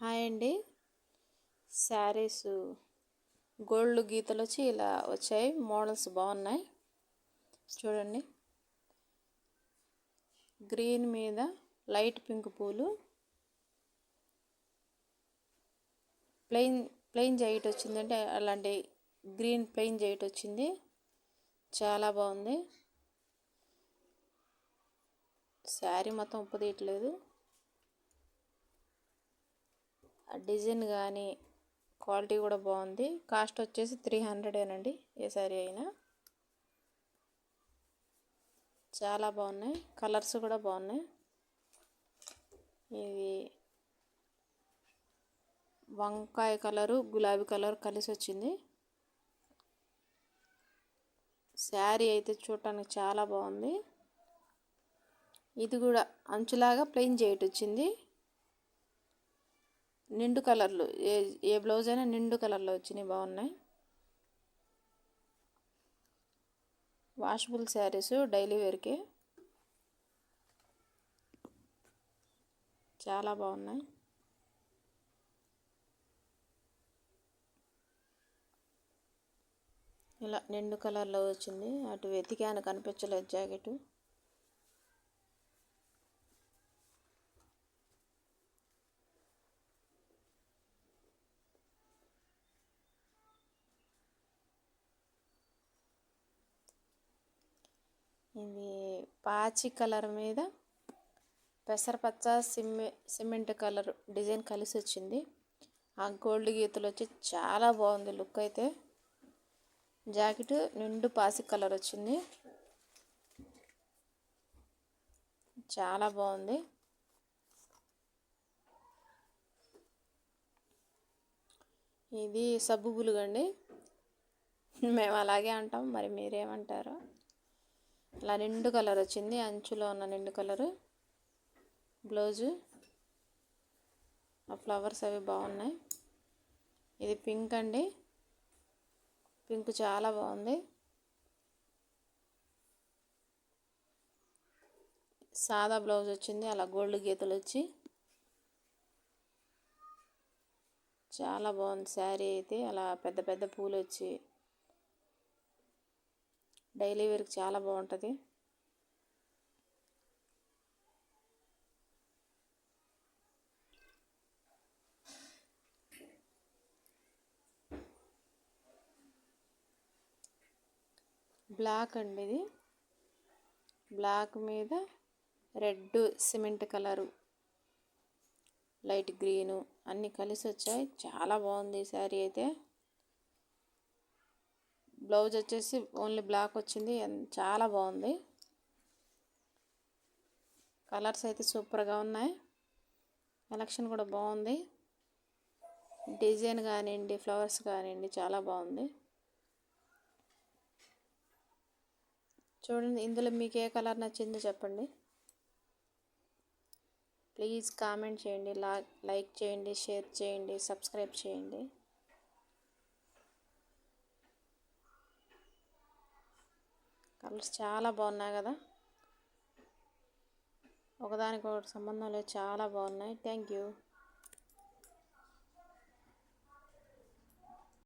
Hi అండి. Saris gold గీతలు వచ్చి ఇలా వచ్చాయి. మోడల్స్ బాగున్నాయి. చూడండి. గ్రీన్ మీద లైట్ పింక్ పూలు. ప్లెయిన్ ప్లెయిన్ జైట్ వచ్చిందంటే అలాంటి గ్రీన్ ప్లెయిన్ జైట్ వచ్చింది. చాలా బాగుంది. శారీ మొత్తం ఉప్పదీయట్లేదు డిజైన్ కానీ క్వాలిటీ కూడా బాగుంది. కాస్ట్ వచ్చేసి త్రీ హండ్రెడేనండి ఏ శారీ అయినా. చాలా బాగున్నాయి. కలర్స్ కూడా బాగున్నాయి. ఇది వంకాయ కలరు గులాబీ కలర్ కలిసి వచ్చింది. శారీ అయితే చూడటానికి చాలా బాగుంది. ఇది కూడా అంచులాగా ప్లెయిన్ చేయటొచ్చింది వచ్చింది. నిండు కలర్లు. ఏ ఏ బ్లౌజ్ అయినా నిండు కలర్లో వచ్చినాయి బాగున్నాయి. వాషబుల్ శారీస్ డైలీ వేర్కి చాలా బాగున్నాయి. ఇలా నిండు కలర్లో వచ్చింది. అటు వెతికాను కనిపించలేదు జాకెట్. ఇది పాచి కలర్ మీద పెసరపచ్చ సిమె సిమెంట్ కలర్ డిజైన్ కలిసి వచ్చింది ఆ గోల్డ్ గీతలు వచ్చి చాలా బాగుంది లుక్ అయితే. జాకెట్ నిండు పాసి కలర్ వచ్చింది. చాలా బాగుంది. ఇది సబ్బు బులుగండి. మేము అలాగే అంటాం మరి మీరేమంటారు? అలా నిండు కలర్ వచ్చింది అంచులో ఉన్న నిండు కలరు. బ్లౌజు. ఆ ఫ్లవర్స్ అవి బాగున్నాయి. ఇది పింక్ అండి. పింక్ చాలా బాగుంది. సాదా బ్లౌజ్ వచ్చింది అలా గోల్డ్ గీతలు వచ్చి. చాలా బాగుంది శారీ అయితే అలా పెద్ద పెద్ద పూలు వచ్చి. డైలీ వేర్కి చాలా బాగుంటుంది. బ్లాక్ అండి ఇది. బ్లాక్ మీద red cement colour light green అన్నీ కలిసి వచ్చాయి చాలా బాగుంది ఈ శారీ అయితే. బ్లౌజ్ వచ్చేసి ఓన్లీ బ్లాక్ వచ్చింది. చాలా బాగుంది. కలర్స్ అయితే సూపర్గా ఉన్నాయి. కలెక్షన్ కూడా బాగుంది. డిజైన్ కానివ్వండి ఫ్లవర్స్ కానివ్వండి చాలా బాగుంది. చూడండి ఇందులో మీకు ఏ కలర్ నచ్చిందో చెప్పండి. ప్లీజ్ కామెంట్ చేయండి లైక్ చేయండి షేర్ చేయండి సబ్స్క్రైబ్ చేయండి. కలర్స్ చాలా బాగున్నాయి కదా. ఒకదానికి ఒకటి సంబంధం లేదు చాలా బాగున్నాయి. Thank you.